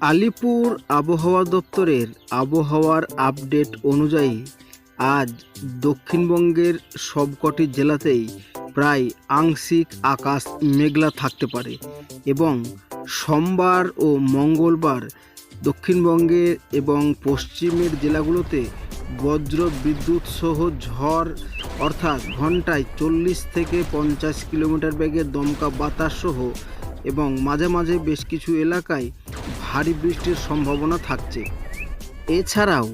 আলিপুর আবহাওয়া দপ্তরের আবহাওয়ার আপডেট অনুযায়ী আজ দক্ষিণবঙ্গের সবকটি জেলাতেই প্রায় আংশিক আকাশ মেঘলা থাকতে পারে এবং সোমবার ও মঙ্গলবার দক্ষিণবঙ্গে এবং পশ্চিমের জেলাগুলোতে বজ্র বিদ্যুৎ সহ ঝড় অর্থাৎ ঘন্টায় চল্লিশ থেকে পঞ্চাশ কিলোমিটার বেগে দমকা বাতাস সহ এবং মাঝে মাঝে বেশ কিছু এলাকায় ভারী বৃষ্টির সম্ভাবনা থাকছে। এছাড়াও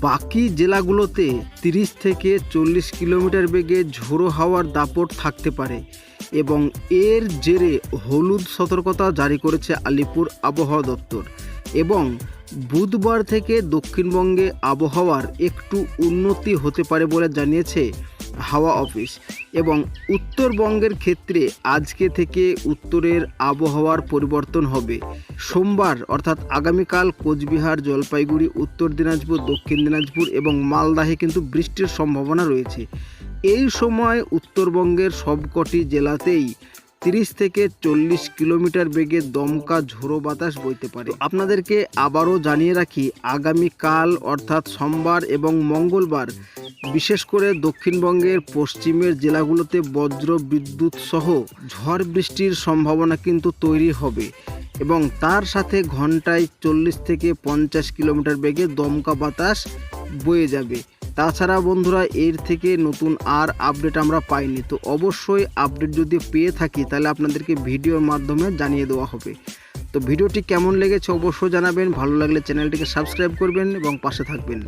বাকি জেলাগুলোতে তিরিশ থেকে চল্লিশ কিলোমিটার বেগে ঝোড়ো হাওয়ার দাপট থাকতে পারে এবং এর জেরে হলুদ সতর্কতা জারি করেছে আলিপুর আবহাওয়া দপ্তর এবং বুধবার থেকে দক্ষিণবঙ্গে আবহাওয়ার একটু উন্নতি হতে পারে বলে জানিয়েছে হাওয়া অফিস এবং উত্তরবঙ্গের ক্ষেত্রে আজকে থেকে উত্তরের আবহাওয়ার পরিবর্তন হবে। সোমবার, অর্থাৎ আগামীকাল কোচবিহার, জলপাইগুড়ি, উত্তর দিনাজপুর, দক্ষিণ দিনাজপুর এবং মালদাহে কিন্তু বৃষ্টির সম্ভাবনা রয়েছে। এই সময় উত্তরবঙ্গের সবকটি জেলাতেই তিরিশ থেকে চল্লিশ কিলোমিটার বেগে দমকা ঝোড়ো বাতাস বইতে পারে। আপনাদেরকে আবারও জানিয়ে রাখি, আগামীকাল, অর্থাৎ সোমবার এবং মঙ্গলবার বিশেষ করে দক্ষিণবঙ্গের পশ্চিমের জেলাগুলোতে বজ্র বিদ্যুৎ সহ ঝড় বৃষ্টির সম্ভাবনা কিন্তু তৈরি হবে এবং তার সাথে ঘন্টায় চল্লিশ থেকে পঞ্চাশ কিলোমিটার বেগে দমকা বাতাস বয়ে যাবে। তাছাড়া বন্ধুরা, এর থেকে নতুন আর আপডেট আমরা পাইনি, তো অবশ্যই আপডেট যদি পেয়ে থাকি তাহলে আপনাদেরকে ভিডিওর মাধ্যমে জানিয়ে দেওয়া হবে। তো ভিডিওটি কেমন লেগেছে অবশ্যই জানাবেন, ভালো লাগলে চ্যানেলটিকে সাবস্ক্রাইব করবেন এবং পাশে থাকবেন।